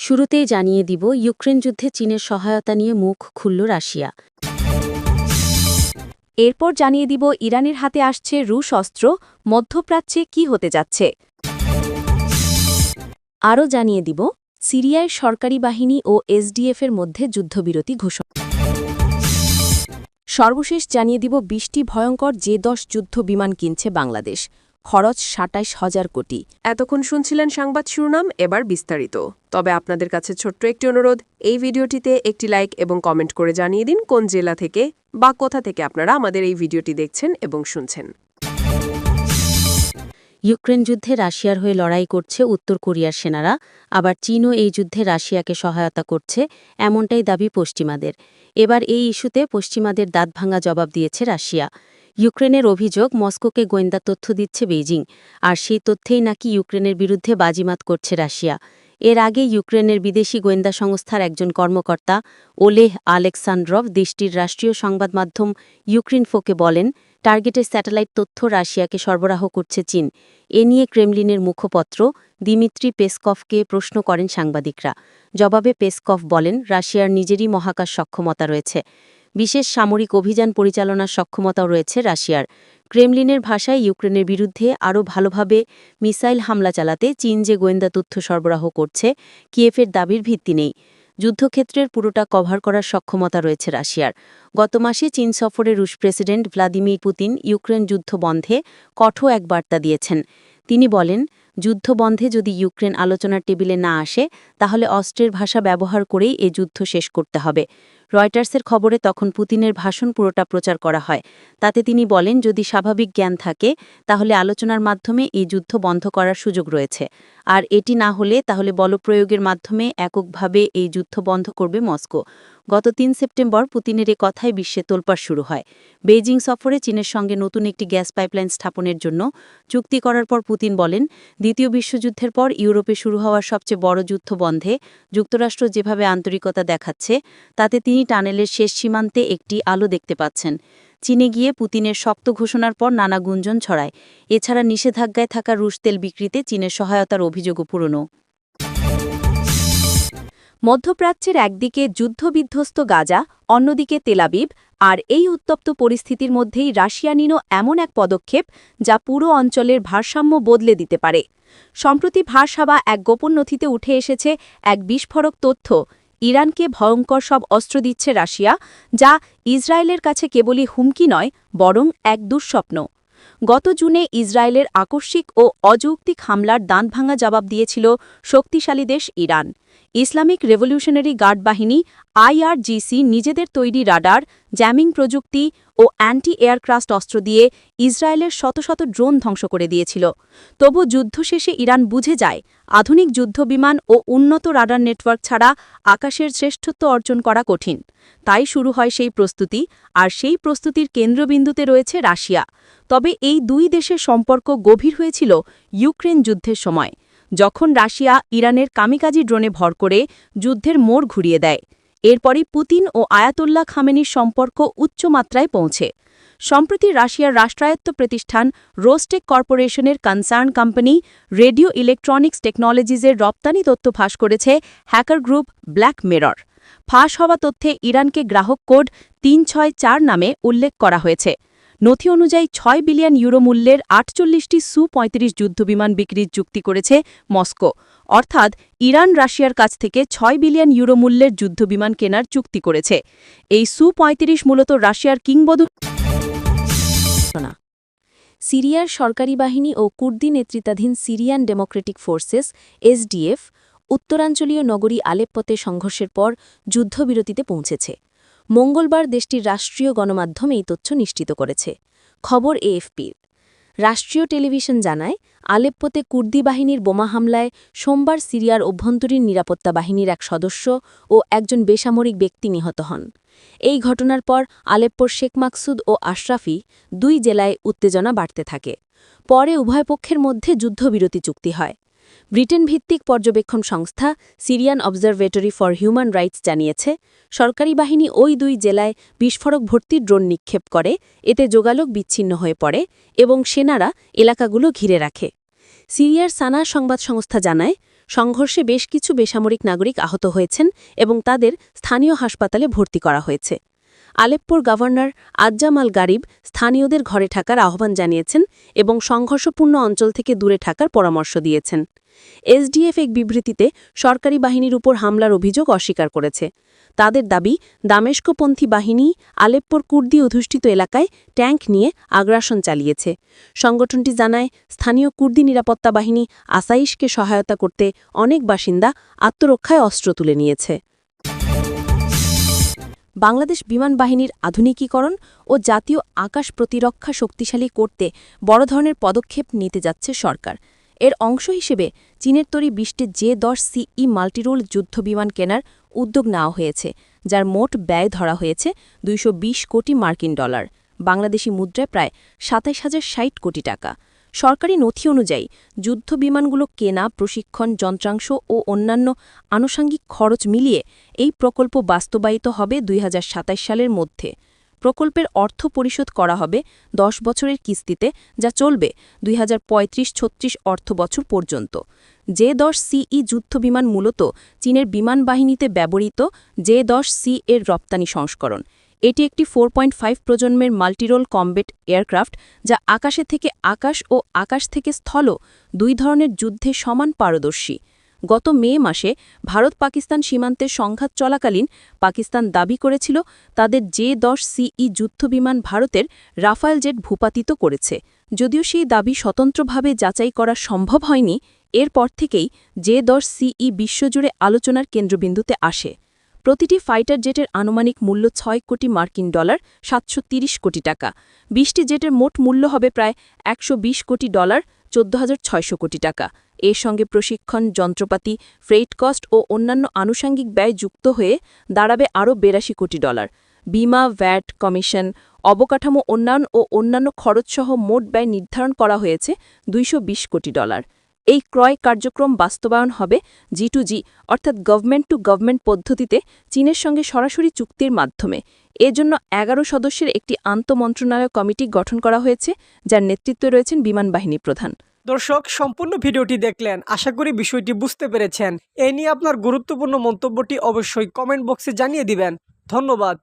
শুরুতেই জানিয়ে দিব, ইউক্রেন যুদ্ধে চীনের সহায়তা নিয়ে মুখ খুলল রাশিয়া। এরপর জানিয়ে দিব, ইরানের হাতে আসছে রুশ অস্ত্র, মধ্যপ্রাচ্যে কি হতে যাচ্ছে। আরও জানিয়ে দিব, সিরিয়ায় সরকারি বাহিনী ও এসডিএফের মধ্যে যুদ্ধবিরতি ঘোষণা। সর্বশেষ জানিয়ে দিব, বৃষ্টি ভয়ঙ্কর যে দশ যুদ্ধ বিমান কিনছে বাংলাদেশ। খরচ সাতাইশ হাজার কোটি। এতক্ষণ শুনছিলেন সংবাদ শিরোনাম, এবার বিস্তারিত। তবে আপনাদের কাছে ছোট্ট একটি অনুরোধ, এই ভিডিওটিতে একটি লাইক এবং কমেন্ট করে জানিয়ে দিন কোন জেলা থেকে বা কোথা থেকে আপনারা আমাদের এই ভিডিওটি দেখছেন এবং শুনছেন। ইউক্রেন যুদ্ধে রাশিয়ার হয়ে লড়াই করছে উত্তর কোরিয়ার সেনারা, আবার চীনও এই যুদ্ধে রাশিয়াকে সহায়তা করছে, এমনটাই দাবি পশ্চিমাদের। এবার এই ইস্যুতে পশ্চিমাদের দাঁত ভাঙা জবাব দিয়েছে রাশিয়া। ইউক্রেনের অভিযোগ, মস্কোকে গোয়েন্দা তথ্য দিচ্ছে বেইজিং, আর সেই তথ্যেই নাকি ইউক্রেনের বিরুদ্ধে বাজিমাত করছে রাশিয়া। এর আগে ইউক্রেনের বিদেশি গোয়েন্দা সংস্থার একজন কর্মকর্তা, ওলেহ আলেকসান্ড্রভ দেশটির রাষ্ট্রীয় সংবাদ মাধ্যম ইউক্রেন ফোকে বলেন, টার্গেটের স্যাটেলাইট তথ্য রাশিয়াকে সরবরাহ করছে চীন। এ নিয়ে ক্রেমলিনের মুখপত্র। দিমিত্রি পেসকফকে প্রশ্ন করেন সাংবাদিকরা। জবাবে পেসকফ বলেন, রাশিয়ার নিজেরই মহাকাশ সক্ষমতা রয়েছে। বিশেষ সামরিক অভিযান পরিচালনার সক্ষমতাও রয়েছে রাশিয়ার। ক্রেমলিনের ভাষায় ইউক্রেনের বিরুদ্ধে আরও ভালোভাবে মিসাইল হামলা চালাতে চীন যে গোয়েন্দা তথ্য সরবরাহ করছে কিয়েফের দাবির ভিত্তি নেই। যুদ্ধক্ষেত্রের পুরোটা কভার করার সক্ষমতা রয়েছে রাশিয়ার। গত মাসে চীন সফরে রুশ প্রেসিডেন্ট ভ্লাদিমির পুতিন ইউক্রেন যুদ্ধ বন্ধে কঠো এক বার্তা দিয়েছেন। তিনি বলেন, যুদ্ধ বন্ধে যদি ইউক্রেন আলোচনার টেবিলে না আসে, তাহলে অস্ত্রের ভাষা ব্যবহার করেই এ যুদ্ধ শেষ করতে হবে। রয়টার্সের খবরে তখন পুতিনের ভাষণ পুরোটা প্রচার করা হয়। তাতে তিনি বলেন, যদি স্বাভাবিক জ্ঞান থাকে, তাহলে আলোচনার মাধ্যমে এই যুদ্ধ বন্ধ করার সুযোগ রয়েছে। আর এটি না হলে তাহলে বলপ্রয়োগের মাধ্যমে এককভাবে এই যুদ্ধ বন্ধ করবে মস্কো। গত তিন সেপ্টেম্বর পুতিনের এ কথায় বিশ্বে তোলপাড় শুরু হয়। বেইজিং সফরে চীনের সঙ্গে নতুন একটি গ্যাস পাইপলাইন স্থাপনের জন্য চুক্তি করার পর পুতিন বলেন, দ্বিতীয় বিশ্বযুদ্ধের পর ইউরোপে শুরু হওয়ার সবচেয়ে বড় যুদ্ধ বন্ধে যুক্তরাষ্ট্র যেভাবে আন্তরিকতা দেখাচ্ছে, তাতে তিনি টানেলের শেষ সীমান্তে একটি আলো দেখতে পাচ্ছেন। চীনে গিয়ে পুতিনের শক্ত ঘোষণার পর নানা গুঞ্জন ছড়ায়। এছাড়া নিষেধাজ্ঞায় থাকা রুশ তেল বিক্রিতে চীনের সহায়তার অভিযোগও পুরনো। মধ্যপ্রাচ্যের একদিকে যুদ্ধবিধ্বস্ত গাজা, অন্যদিকে তেলাবিব আর এই উত্তপ্ত পরিস্থিতির মধ্যেই রাশিয়া নিল এমন এক পদক্ষেপ যা পুরো অঞ্চলের ভারসাম্য বদলে দিতে পারে। সম্প্রতি ভারসাবা এক গোপন নথিতে উঠে এসেছে এক বিস্ফোরক তথ্য ইরানকে ভয়ঙ্কর সব অস্ত্র দিচ্ছে রাশিয়া, যা ইসরায়েলের কাছে কেবলই হুমকি নয়, বরং এক দুঃস্বপ্ন। গত জুনে ইসরায়েলের আকস্মিক ও অযৌক্তিক হামলার দাঁত ভাঙা জবাব দিয়েছিল শক্তিশালী দেশ ইরান। ইসলামিক রেভলিউশনারি গার্ড বাহিনী আইআরজিসি নিজেদের তৈরি রাডার, জ্যামিং প্রযুক্তি ও অ্যান্টি এয়ারক্রাফট অস্ত্র দিয়ে ইসরায়েলের শত শত ড্রোন ধ্বংস করে দিয়েছিল। তবু যুদ্ধ শেষে ইরান বুঝে যায়, আধুনিক যুদ্ধবিমান ও উন্নত রাডার নেটওয়ার্ক ছাড়া আকাশের শ্রেষ্ঠত্ব অর্জন করা কঠিন। তাই শুরু হয় সেই প্রস্তুতি, আর সেই প্রস্তুতির কেন্দ্রবিন্দুতে রয়েছে রাশিয়া। তবে এই দুই দেশের সম্পর্ক গভীর হয়েছিল ইউক্রেন যুদ্ধের সময়। যখন রাশিয়া ইরানের কামিকাজি ড্রোনে ভর করে যুদ্ধের মোড় ঘুরিয়ে দেয়, এরপরই পুতিন ও আয়াতুল্লাহ খামেনির সম্পর্ক উচ্চ মাত্রায় পৌঁছে। সম্প্রতি রাশিয়ার রাষ্ট্রায়ত্ত প্রতিষ্ঠান রোস্টেক কর্পোরেশনের concern company radio electronics technologies রপ্তানি তথ্য ফাঁস করেছে হ্যাকার গ্রুপ ব্ল্যাক মেরর। ফাঁস হওয়া তথ্যে ইরানকে গ্রাহক কোড তিন ছয় চার নামে উল্লেখ করা হয়েছে। নথি অনুযায়ী ছয় বিলিয়ন ইউরো মূল্যের আটচল্লিশটি সু পঁয়ত্রিশ যুদ্ধবিমান বিক্রির চুক্তি করেছে মস্কো। অর্থাৎ, ইরান রাশিয়ার কাছ থেকে ছয় বিলিয়ন ইউরো মূল্যের যুদ্ধবিমান কেনার চুক্তি করেছে। এই সু পঁয়ত্রিশ মূলত রাশিয়ার কিংবদু সিরিয়ার সরকারি বাহিনী ও কুর্দি নেতৃত্বাধীন সিরিয়ান ডেমোক্রেটিক ফোর্সেস, এসডিএফ, উত্তরাঞ্চলীয় নগরী আলেপ্পতে সংঘর্ষের পর যুদ্ধবিরতিতে পৌঁছেছে। মঙ্গলবার দেশটির রাষ্ট্রীয় গণমাধ্যম এই তথ্য নিশ্চিত করেছে। খবর এএফপির। রাষ্ট্রীয় টেলিভিশন জানায়, আলেপ্পোতে কুর্দি বাহিনীর বোমা হামলায় সোমবার সিরিয়ার অভ্যন্তরীণ নিরাপত্তা বাহিনীর এক সদস্য ও একজন বেসামরিক ব্যক্তি নিহত হন। এই ঘটনার পর আলেপ্পোর শেখ মাকসুদ ও আশরাফি দুই জেলায় উত্তেজনা বাড়তে থাকে। পরে উভয় পক্ষের মধ্যে যুদ্ধবিরতি চুক্তি হয়। ব্রিটেন ভিত্তিক পর্যবেক্ষণ সংস্থা Syrian observatory for human rights জানিয়েছে, সরকারি বাহিনী ওই দুই জেলায় বিস্ফোরক ভর্তি ড্রোন নিক্ষেপ করে, এতে যোগাযোগ বিচ্ছিন্ন হয়ে পড়ে এবং সেনারা এলাকাগুলো ঘিরে রাখে। সিরিয়ার সানা সংবাদ সংস্থা জানায়, সংঘর্ষে বেশ কিছু বেসামরিক নাগরিক আহত হয়েছেন এবং তাদের স্থানীয় হাসপাতালে ভর্তি করা হয়েছে। আলেপ্পোর গভর্নর আজ্জামাল গারিব স্থানীয়দের ঘরে থাকার আহ্বান জানিয়েছেন এবং সংঘর্ষপূর্ণ অঞ্চল থেকে দূরে থাকার পরামর্শ দিয়েছেন। এসডিএফ এক বিবৃতিতে সরকারি বাহিনীর উপর হামলার অভিযোগ অস্বীকার করেছে। তাদের দাবি, দামেস্কপন্থী বাহিনী আলেপ্পোর কুর্দি অধিষ্ঠিত এলাকায় ট্যাঙ্ক নিয়ে আগ্রাসন চালিয়েছে। সংগঠনটি জানায়, স্থানীয় কুর্দি নিরাপত্তা বাহিনী আসাইশকে সহায়তা করতে অনেক বাসিন্দা আত্মরক্ষায় অস্ত্র তুলে নিয়েছে। বাংলাদেশ বিমান বাহিনীর আধুনিকীকরণ ও জাতীয় আকাশ প্রতিরক্ষা শক্তিশালী করতে বড় ধরনের পদক্ষেপ নিতে যাচ্ছে সরকার। এর অংশ হিসেবে চীনের তৈরি বিশটি জে দশ সিই মাল্টিরোল যুদ্ধবিমান কেনার উদ্যোগ নেওয়া হয়েছে, যার মোট ব্যয় ধরা হয়েছে দুইশো বিশ কোটি মার্কিন ডলার। বাংলাদেশি মুদ্রায় প্রায় সাতাইশ হাজার ষাট কোটি টাকা। সরকারি নথি অনুযায়ী যুদ্ধ বিমানগুলো কেনা, প্রশিক্ষণ, যন্ত্রাংশ ও অন্যান্য আনুষঙ্গিক খরচ মিলিয়ে এই প্রকল্প বাস্তবায়িত হবে দুইহাজার সাতাশ সালের মধ্যে। প্রকল্পের অর্থ পরিশোধ করা হবে দশ বছরের কিস্তিতে, যা চলবে দুই হাজার পঁয়ত্রিশ ছত্রিশ অর্থ বছর পর্যন্ত। জে দশ সিই যুদ্ধবিমান মূলত চীনের বিমান বাহিনীতে ব্যবহৃত জে দশ সি এর রপ্তানি সংস্করণ। এটি একটি ফোর পয়েন্ট ফাইভ প্রজন্মের মাল্টিরোল কমবেট এয়ারক্রাফট, যা আকাশে থেকে আকাশ ও আকাশ থেকে স্থল দুই ধরনের যুদ্ধে সমান পারদর্শী। গত মে মাসে ভারত পাকিস্তান সীমান্তের সংঘাত চলাকালীন পাকিস্তান দাবি করেছিল তাদের জে দশ সিই যুদ্ধবিমান ভারতের রাফায়েল জেট ভূপাতিত করেছে। যদিও সেই দাবি স্বতন্ত্রভাবে যাচাই করা সম্ভব হয়নি, এরপর থেকেই জে দশ সিই বিশ্বজুড়ে আলোচনার কেন্দ্রবিন্দুতে আসে। প্রতিটি ফাইটার জেটের আনুমানিক মূল্য ছয় কোটি মার্কিন ডলার, সাতশো কোটি টাকা। বিশটি জেটের মোট মূল্য হবে প্রায় একশো বিশ কোটি ডলার, চোদ্দ কোটি টাকা। এর সঙ্গে প্রশিক্ষণ, যন্ত্রপাতি, ফ্রেইট কস্ট ও অন্যান্য আনুষঙ্গিক ব্যয় যুক্ত হয়ে দাঁড়াবে আরও বেরাশি কোটি ডলার। বিমা, ভ্যাট, কমিশন, অবকাঠামো উন্নয়ন ও অন্যান্য খরচসহ মোট ব্যয় নির্ধারণ করা হয়েছে দুইশো বিশ কোটি ডলার। এই ক্রয় কার্যক্রম বাস্তবায়ন হবে জি টু জি অর্থাৎ গভর্নমেন্ট টু গভর্নমেন্ট পদ্ধতিতে চীনের সঙ্গে সরাসরি চুক্তির মাধ্যমে। এজন্য এগারো সদস্যের একটি আন্তমন্ত্রণালয় কমিটি গঠন করা হয়েছে, যার নেতৃত্বে রয়েছেন বিমান বাহিনী প্রধান। দর্শক, সম্পূর্ণ ভিডিওটি দেখলেন, আশা করি বিষয়টি বুঝতে পেরেছেন। এ নিয়ে আপনার গুরুত্বপূর্ণ মন্তব্যটি অবশ্যই কমেন্ট বক্সে জানিয়ে দিবেন। ধন্যবাদ।